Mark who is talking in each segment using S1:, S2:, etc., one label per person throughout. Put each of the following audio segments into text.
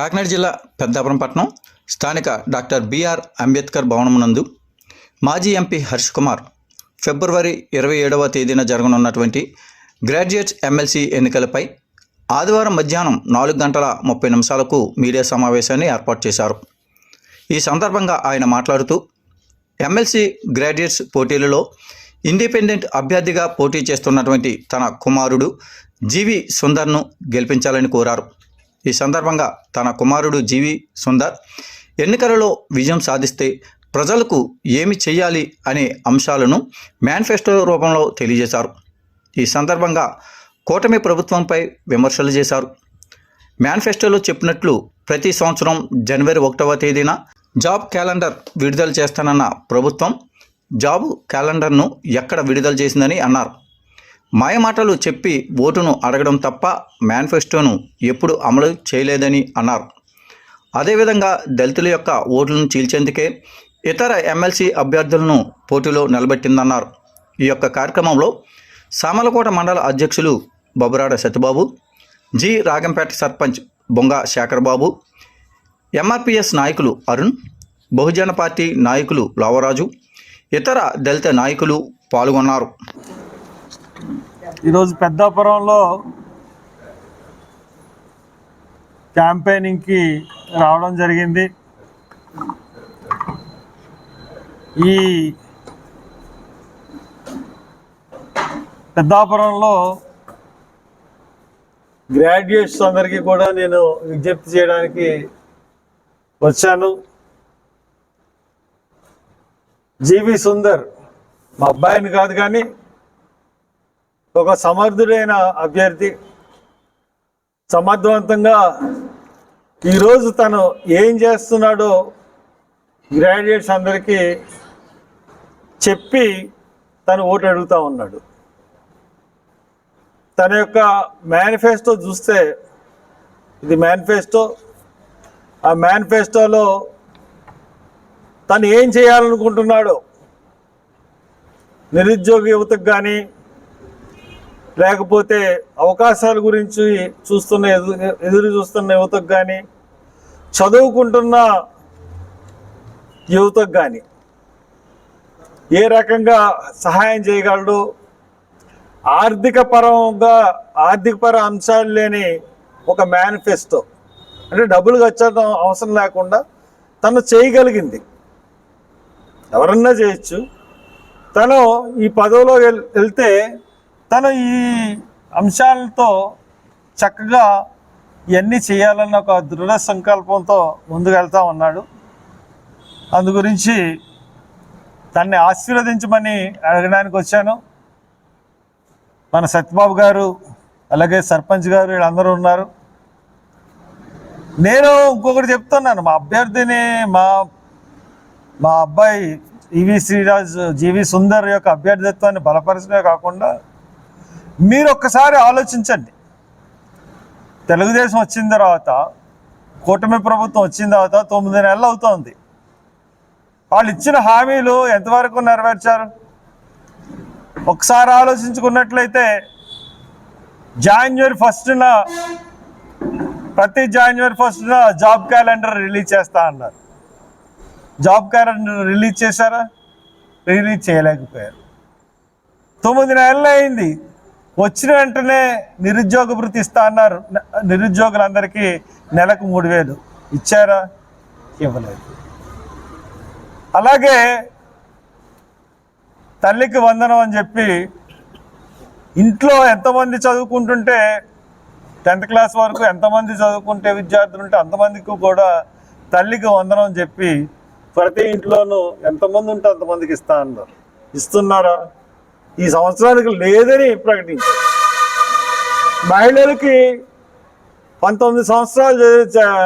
S1: కాకినాడ జిల్లా పెద్దాపురం పట్టణం స్థానిక డాక్టర్ బిఆర్ అంబేద్కర్ భవనమునందు మాజీ ఎంపీ హర్ష్ కుమార్ ఫిబ్రవరి ఇరవై ఏడవ తేదీన జరగనున్నటువంటి గ్రాడ్యుయేట్స్ ఎమ్మెల్సీ ఎన్నికలపై ఆదివారం మధ్యాహ్నం నాలుగు గంటల ముప్పై నిమిషాలకు మీడియా సమావేశాన్ని ఏర్పాటు చేశారు. ఈ సందర్భంగా ఆయన మాట్లాడుతూ ఎమ్మెల్సీ గ్రాడ్యుయేట్స్ పోటీలలో ఇండిపెండెంట్ అభ్యర్థిగా పోటీ చేస్తున్నటువంటి తన కుమారుడు జీవి సుందర్ను గెలిపించాలని కోరారు. ఈ సందర్భంగా తన కుమారుడు జీవి సుందర్ ఎన్నికలలో విజయం సాధిస్తే ప్రజలకు ఏమి చేయాలి అనే అంశాలను మేనిఫెస్టో రూపంలో తెలియజేశారు. ఈ సందర్భంగా కూటమి ప్రభుత్వంపై విమర్శలు చేశారు. మేనిఫెస్టోలో చెప్పినట్లు ప్రతి సంవత్సరం జనవరి ఒకటవ తేదీన జాబ్ క్యాలెండర్ విడుదల చేస్తానన్న ప్రభుత్వం జాబ్ క్యాలెండర్ను ఎక్కడ విడుదల చేసిందని అన్నారు. మాయమాటలు చెప్పి ఓటును అడగడం తప్ప మేనిఫెస్టోను ఎప్పుడు అమలు చేయలేదని అన్నారు. అదేవిధంగా దళితుల యొక్క ఓట్లను చీల్చేందుకే ఇతర ఎమ్మెల్సీ అభ్యర్థులను పోటీలో నిలబెట్టిందన్నారు. ఈ యొక్క కార్యక్రమంలో సామలకోట మండల అధ్యక్షులు బబురాడ సత్యబాబు జి. రాగంపేట సర్పంచ్ బొంగ శేఖర్బాబు ఎంఆర్పిఎస్ నాయకులు అరుణ్ బహుజన పార్టీ నాయకులు లావరాజు ఇతర దళిత నాయకులు పాల్గొన్నారు.
S2: ఈరోజు పెద్దాపురంలో క్యాంపెయినింగ్కి రావడం జరిగింది. ఈ పెద్దాపురంలో గ్రాడ్యుయేట్స్ అందరికీ కూడా నేను విజ్ఞప్తి చేయడానికి వచ్చాను. జీవి సుందర్ మా అబ్బాయిని కాదు కానీ ఒక సమర్థుడైన అభ్యర్థి సమర్థవంతంగా ఈరోజు తను ఏం చేస్తున్నాడో గ్రాడ్యుయేట్స్ అందరికీ చెప్పి తను ఓటు అడుగుతూ ఉన్నాడు. తన యొక్క మేనిఫెస్టో చూస్తే ఇది మేనిఫెస్టో. ఆ మేనిఫెస్టోలో తను ఏం చేయాలనుకుంటున్నాడో నిరుద్యోగ యువతకు కానీ లేకపోతే అవకాశాల గురించి చూస్తున్న ఎదురు చూస్తున్న యువతకు కానీ చదువుకుంటున్న యువతకు కానీ ఏ రకంగా సహాయం చేయగలడు? ఆర్థిక పరంగా ఆర్థికపర అంశాలు లేని ఒక మేనిఫెస్టో. అంటే డబ్బులు ఖర్చడం అవసరం లేకుండా తను చేయగలిగింది. ఎవరన్నా చేయొచ్చు. తను ఈ పదవిలో వెళ్తే తను ఈ అంశాలతో చక్కగా ఇవన్నీ చేయాలన్న ఒక దృఢ సంకల్పంతో ముందుకెళ్తా ఉన్నాడు. అందు గురించి తన్ని ఆశీర్వదించమని అడగడానికి వచ్చాను. మన సత్యబాబు గారు అలాగే సర్పంచ్ గారు వీళ్ళందరూ ఉన్నారు. నేను ఇంకొకటి చెప్తున్నాను మా అభ్యర్థిని మా మా అబ్బాయి ఈవి శ్రీరాజ్ జీవి సుందర్ యొక్క అభ్యర్థిత్వాన్ని బలపరచడమే కాకుండా మీరు ఒక్కసారి ఆలోచించండి. తెలుగుదేశం వచ్చిన తర్వాత కూటమి ప్రభుత్వం వచ్చిన తర్వాత తొమ్మిది నెలలు అవుతోంది. వాళ్ళు ఇచ్చిన హామీలు ఎంతవరకు నెరవేర్చారు? ఒకసారి ఆలోచించుకున్నట్లయితే జాన్యువరి ఫస్ట్న ప్రతి జాన్యువరి ఫస్ట్న జాబ్ క్యాలెండర్ రిలీజ్ చేస్తా అన్నారు. జాబ్ క్యాలెండర్ రిలీజ్ చేశారా? రిలీజ్ చేయలేకపోయారు. తొమ్మిది నెలలు అయింది. వచ్చిన వెంటనే నిరుద్యోగ భృతి ఇస్తా అన్నారు. నిరుద్యోగులందరికీ నెలకు మూడు వేలు. ఇచ్చారా? ఇవ్వలేదు. అలాగే తల్లికి వందనం అని చెప్పి ఇంట్లో ఎంతమంది చదువుకుంటుంటే టెన్త్ క్లాస్ వరకు ఎంతమంది చదువుకుంటే విద్యార్థులు ఉంటే అంతమందికి కూడా తల్లికి వందనం అని చెప్పి ప్రతి ఇంట్లోనూ ఎంతమంది ఉంటే అంతమందికి ఇస్తా అన్నారు. ఇస్తున్నారా? ఈ సంవత్సరానికి లేదని ప్రకటించారు. మహిళలకి పంతొమ్మిది సంవత్సరాలు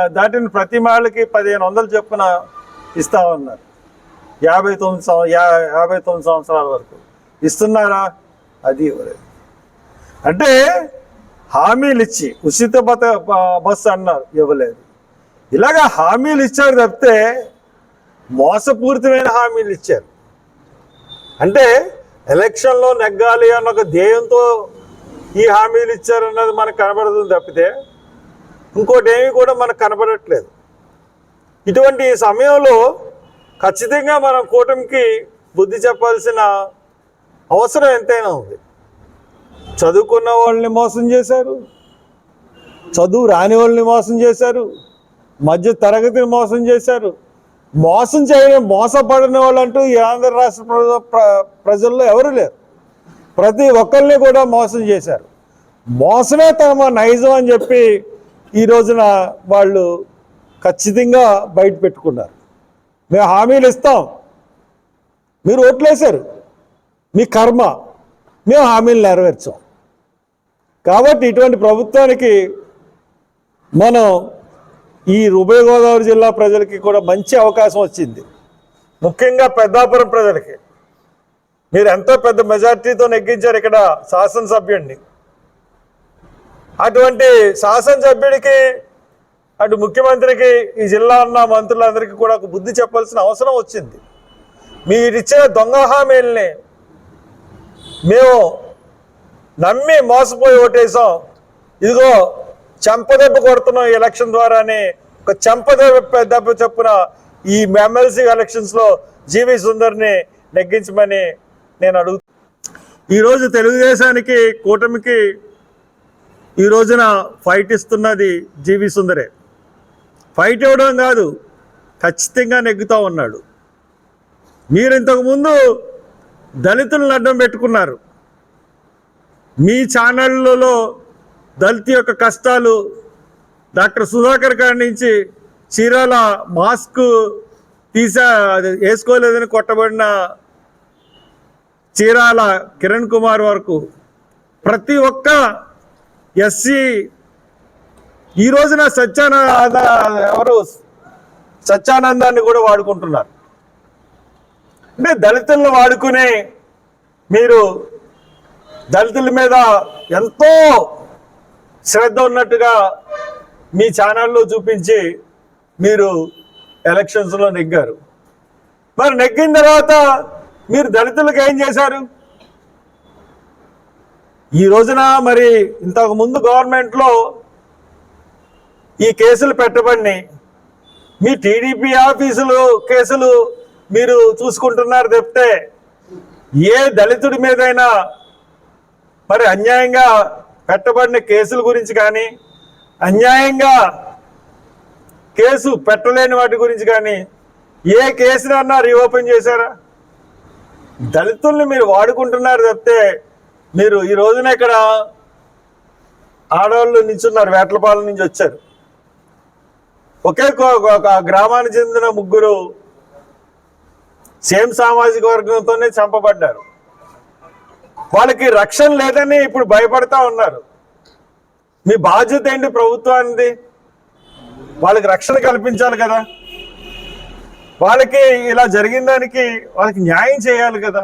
S2: దాటిన ప్రతి మహిళకి పదిహేను వందలు చొప్పున ఇస్తామన్నారు యాభై తొమ్మిది సంవ యా- యాభై తొమ్మిది సంవత్సరాల వరకు. ఇస్తున్నారా? అది ఇవ్వలేదు. అంటే హామీలు ఇచ్చి ఉచిత బత బస్సు అన్నారు ఇవ్వలేదు. ఇలాగ హామీలు ఇచ్చారు తప్పితే మోసపూరితమైన హామీలు ఇచ్చారు. అంటే ఎలక్షన్లో నెగ్గాలి అన్న ఒక ధ్యేయంతో ఈ హామీలు ఇచ్చారన్నది మనకు కనబడుతుంది తప్పితే ఇంకోటి ఏమి కూడా మనకు కనబడట్లేదు. ఇటువంటి సమయంలో ఖచ్చితంగా మనం కూటమికి బుద్ధి చెప్పాల్సిన అవసరం ఎంతైనా ఉంది. చదువుకున్న వాళ్ళని మోసం చేశారు. చదువు రాని వాళ్ళని మోసం చేశారు. మధ్య తరగతిని మోసం చేశారు. మోసం చేయడం మోసపడిన వాళ్ళంటూ ఈ ఆంధ్ర రాష్ట్ర ప్ర- ప్ర- ప్రజల్లో ఎవరు లేరు. ప్రతి ఒక్కరిని కూడా మోసం చేశారు. మోసమే తమ నైజం అని చెప్పి ఈ రోజున వాళ్ళు ఖచ్చితంగా బయట పెట్టుకున్నారు. మేము హామీలు ఇస్తాం. మీరు ఓట్లేశారు. మీ కర్మ. మేము హామీలు నెరవేర్చాం. కాబట్టి ఇటువంటి ప్రభుత్వానికి మనం ఈ ఉభయ గోదావరి జిల్లా ప్రజలకి కూడా మంచి అవకాశం వచ్చింది. ముఖ్యంగా పెద్దాపురం ప్రజలకి. మీరు ఎంతో పెద్ద మెజార్టీతో నెగ్గించారు ఇక్కడ శాసనసభ్యుడిని అటువంటి శాసనసభ్యుడికి అటు ముఖ్యమంత్రికి ఈ జిల్లా ఉన్న మంత్రులందరికీ కూడా ఒక బుద్ధి చెప్పాల్సిన అవసరం వచ్చింది. మీరిచ్చిన దొంగ హామీల్ని మేము నమ్మి మోసపోయి ఓటేసాం ఇదిగో చెంపదెబ్బ కొడుతున్నాం ఈ ఎలక్షన్ ద్వారానే ఒక చెంపదెబ్బ దెబ్బ చొప్పున ఈ ఎమ్మెల్సీ ఎలక్షన్స్లో జీవి సుందర్ని నెగ్గించమని నేను అడుగు ఈరోజు తెలుగుదేశానికి కూటమికి ఈ రోజున ఫైట్ ఇస్తున్నది జీవి సుందరే. ఫైట్ ఇవ్వడం కాదు ఖచ్చితంగా నెగ్గుతూ ఉన్నాడు. మీరు ఇంతకుముందు దళితులను అడ్డం పెట్టుకున్నారు. మీ ఛానళ్ళలో దళిత యొక్క కష్టాలు డాక్టర్ సుధాకర్ గారి నుంచి చీరాల మాస్క్ తీసా అది వేసుకోలేదని కొట్టబడిన చీరాల కిరణ్ కుమార్ వరకు ప్రతి ఒక్క ఎస్సీ ఈ రోజున సత్యానంద ఎవరు? సత్యానందాన్ని కూడా వాడుకుంటున్నారు. అంటే దళితులను వాడుకునే మీరు దళితుల మీద ఎంతో శ్రద్ధ ఉన్నట్టుగా మీ ఛానల్లో చూపించి మీరు ఎలక్షన్స్లో నెగ్గారు. మరి నెగ్గిన తర్వాత మీరు దళితులకు ఏం చేశారు? ఈ రోజున మరి ఇంతకు ముందు గవర్నమెంట్లో ఈ కేసులు పెట్టబడి మీ టీడీపీ ఆఫీసులు కేసులు మీరు చూసుకుంటున్నారు చెప్తే ఏ దళితుడి మీదైనా మరి అన్యాయంగా పెట్టబడిన కేసుల గురించి కానీ అన్యాయంగా కేసు పెట్టలేని వాటి గురించి కానీ ఏ కేసునన్నా రీఓపెన్ చేశారా? దళితుల్ని మీరు వాడుకుంటున్నారు తప్పితే మీరు ఈ రోజున ఇక్కడ ఆడవాళ్ళు నించున్నారు వేటలపాలెం నుంచి వచ్చారు. ఒకే ఒక గ్రామానికి చెందిన ముగ్గురు సేమ్ సామాజిక వర్గంతోనే చంపబడ్డారు. వాళ్ళకి రక్షణ లేదని ఇప్పుడు భయపడతా ఉన్నారు. మీ బాధ్యత ఏంటి ప్రభుత్వానికి వాళ్ళకి రక్షణ కల్పించాలి కదా. వాళ్ళకి ఇలా జరిగిన దానికి వాళ్ళకి న్యాయం చేయాలి కదా.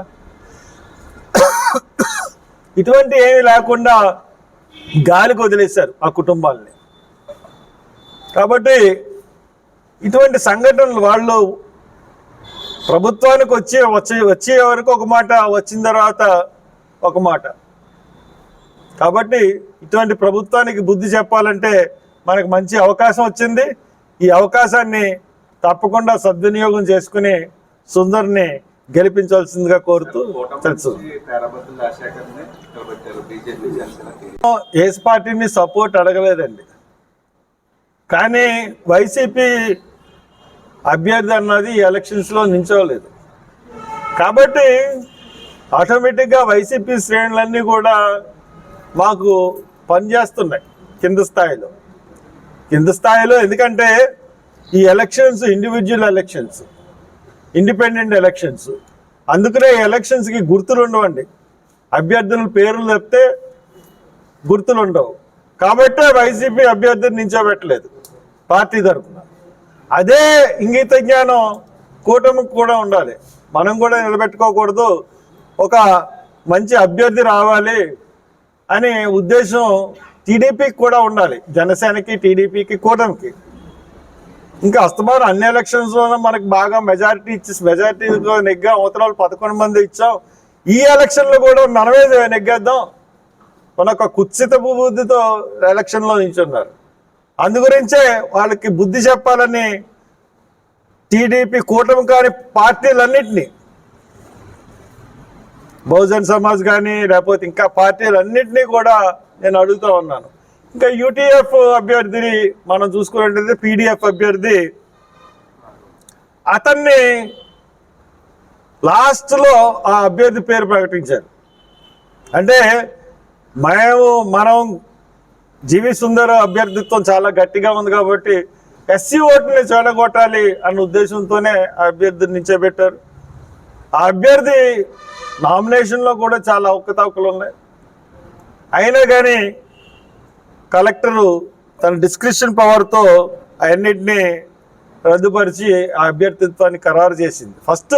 S2: ఇటువంటి ఏమి లేకుండా గాలికి వదిలేశారు ఆ కుటుంబాలని. కాబట్టి ఇటువంటి సంఘటనలు వాళ్ళు ప్రభుత్వానికి వచ్చే వచ్చే వచ్చే వరకు ఒక మాట వచ్చిన తర్వాత ఒక మాట. కాబట్టి ఇటువంటి ప్రభుత్వానికి బుద్ధి చెప్పాలంటే మనకు మంచి అవకాశం వచ్చింది. ఈ అవకాశాన్ని తప్పకుండా సద్వినియోగం చేసుకుని సుందర్ని గెలిపించాల్సిందిగా కోరుతూ తెలుసు ఏస్ పార్టీని సపోర్ట్ అడగలేదండి. కానీ వైసీపీ అభ్యర్థి అన్నది ఈ ఎలక్షన్స్లో నించోలేదు. కాబట్టి ఆటోమేటిక్గా వైసీపీ శ్రేణులన్నీ కూడా మాకు పనిచేస్తున్నాయి కింద స్థాయిలో. కింద స్థాయిలో ఎందుకంటే ఈ elections individual elections independent elections అందుకనే ఎలక్షన్స్కి గుర్తులు ఉండవండి. అభ్యర్థుల పేర్లు చెప్తే గుర్తులు ఉండవు. కాబట్టే వైసీపీ అభ్యర్థిని నించోబెట్టలేదు పార్టీ తరఫున. అదే ఇంగిత జ్ఞానం కూటమికి కూడా ఉండాలి. మనం కూడా నిలబెట్టుకోకూడదు. ఒక మంచి అభ్యర్థి రావాలి అనే ఉద్దేశం టీడీపీకి కూడా ఉండాలి. జనసేనకి టీడీపీకి కూటమికి. ఇంకా అస్తమానం అన్ని ఎలక్షన్స్లోనూ మనకు బాగా మెజారిటీ ఇచ్చి మెజారిటీ నెగ్గా అవతల వాళ్ళు పదకొండు మంది ఇచ్చాం. ఈ ఎలక్షన్లో కూడా మనమే నెగ్గేద్దాం. మన ఒక కుత్సిత బుద్ధితో ఎలక్షన్లో నిల్చున్నారు. అందుగురించే వాళ్ళకి బుద్ధి చెప్పాలని టీడీపీ కూటమి కాని పార్టీలన్నింటినీ బహుజన్ సమాజ్ కానీ లేకపోతే ఇంకా పార్టీలన్నింటినీ కూడా నేను అడుగుతూ ఉన్నాను. ఇంకా యూటీఎఫ్ అభ్యర్థిని మనం చూసుకున్నట్టయితే పీడిఎఫ్ అభ్యర్థి అతన్ని లాస్ట్లో ఆ అభ్యర్థి పేరు ప్రకటించారు. అంటే మేము మనం జీవి సుందర్ అభ్యర్థిత్వం చాలా గట్టిగా ఉంది కాబట్టి ఎస్సీ ఓటుని చెడగొట్టాలి అన్న ఉద్దేశంతోనే ఆ అభ్యర్థిని నిల్చోబెట్టారు ఆ అభ్యర్థి నామినేషన్లో కూడా చాలా అవకతవకలు ఉన్నాయి. అయినా కానీ కలెక్టరు తన డిస్క్రిప్షన్ పవర్తో అవన్నిటినీ రద్దుపరిచి ఆ అభ్యర్థిత్వాన్ని ఖరారు చేసింది. ఫస్ట్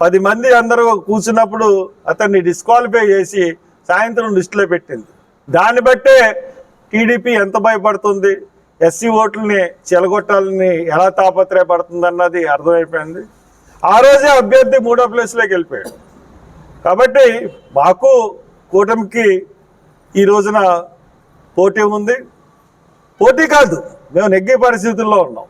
S2: పది మంది అందరూ కూర్చున్నప్పుడు అతన్ని డిస్క్వాలిఫై చేసి సాయంత్రం లిస్టులో పెట్టింది. దాన్ని బట్టే టీడీపీ ఎంత భయపడుతుంది? ఎస్సీ ఓట్లని చెలగొట్టాలని ఎలా తాపత్రయపడుతుంది అన్నది అర్థమైపోయింది. ఆ రోజే అభ్యర్థి మూడో ప్లేస్లోకి వెళ్ళిపోయాడు. కాబట్టి మాకు కూటమికి ఈ రోజున పోటీ ఉంది. పోటీ కాదు మేము నెగ్గే పరిస్థితుల్లో ఉన్నాం.